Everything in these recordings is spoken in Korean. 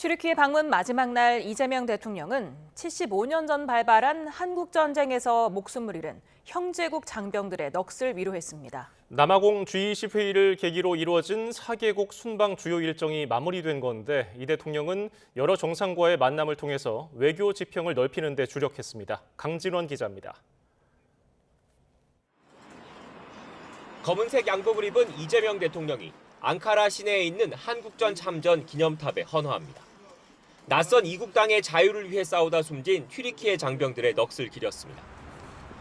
튀르키예 방문 마지막 날 이재명 대통령은 75년 전 발발한 한국 전쟁에서 목숨을 잃은 형제국 장병들의 넋을 위로했습니다. 남아공 G20 회의를 계기로 이루어진 4개국 순방 주요 일정이 마무리된 건데 이 대통령은 여러 정상과의 만남을 통해서 외교 지평을 넓히는 데 주력했습니다. 강진원 기자입니다. 검은색 양복을 입은 이재명 대통령이 앙카라 시내에 있는 한국전 참전 기념탑에 헌화합니다. 낯선 이국 땅의 자유를 위해 싸우다 숨진 튀르키예 장병들의 넋을 기렸습니다.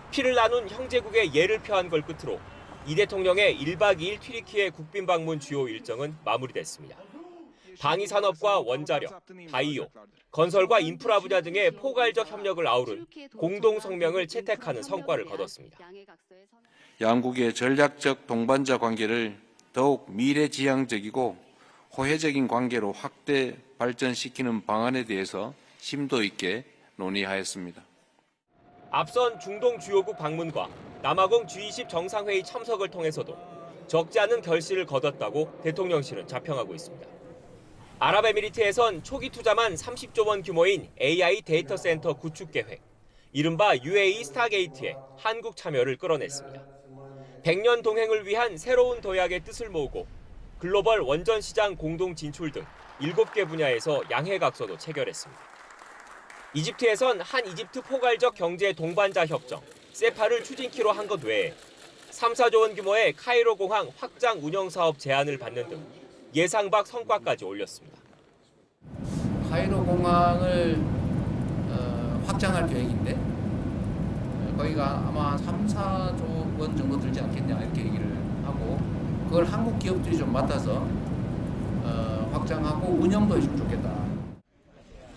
피를 나눈 형제국의 예를 표한 걸 끝으로 이 대통령의 1박 2일 튀르키예 국빈 방문 주요 일정은 마무리됐습니다. 방위 산업과 원자력, 바이오, 건설과 인프라 분야 등의 포괄적 협력을 아우른 공동 성명을 채택하는 성과를 거뒀습니다. 양국의 전략적 동반자 관계를 더욱 미래지향적이고 호혜적인 관계로 확대 발전시키는 방안에 대해서 심도 있게 논의하였습니다. 앞선 중동 주요국 방문과 남아공 G20 정상회의 참석을 통해서도 적지 않은 결실을 거뒀다고 대통령실은 자평하고 있습니다. 아랍에미리트에선 초기 투자만 30조 원 규모인 AI 데이터 센터 구축 계획, 이른바 UAE 스타게이트에 한국 참여를 끌어냈습니다. 100년 동행을 위한 새로운 도약의 뜻을 모으고 글로벌 원전 시장 공동 진출 등 7개 분야에서 양해각서도 체결했습니다. 이집트에선 한 이집트 포괄적 경제 동반자 협정 세파를 추진키로 한 것 외에 3, 4조 원 규모의 카이로 공항 확장 운영 사업 제안을 받는 등 예상 밖 성과까지 올렸습니다. 카이로 공항을 어, 확장할 계획인데 어, 거기가 아마 3, 4조 원 정도 들지 않겠냐 이렇게 얘기를 그걸 한국 기업들이 좀 맡아서 어, 확장하고 운영도 해주면 좋겠다.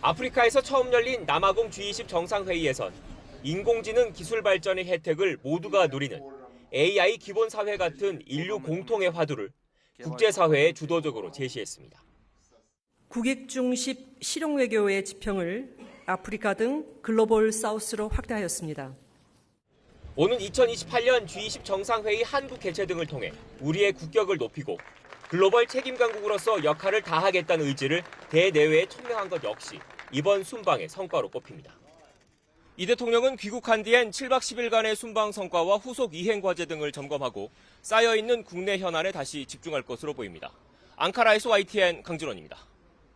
아프리카에서 처음 열린 남아공 G20 정상회의에선 인공지능 기술 발전의 혜택을 모두가 누리는 AI 기본 사회 같은 인류 공통의 화두를 국제사회에 주도적으로 제시했습니다. 국익 중심 실용 외교의 지평을 아프리카 등 글로벌 사우스로 확대하였습니다. 오는 2028년 G20 정상회의 한국 개최 등을 통해 우리의 국격을 높이고 글로벌 책임 강국으로서 역할을 다하겠다는 의지를 대내외에 천명한 것 역시 이번 순방의 성과로 꼽힙니다. 이 대통령은 귀국한 뒤엔 7박 10일간의 순방 성과와 후속 이행 과제 등을 점검하고 쌓여있는 국내 현안에 다시 집중할 것으로 보입니다. 앙카라에서 YTN 강진원입니다.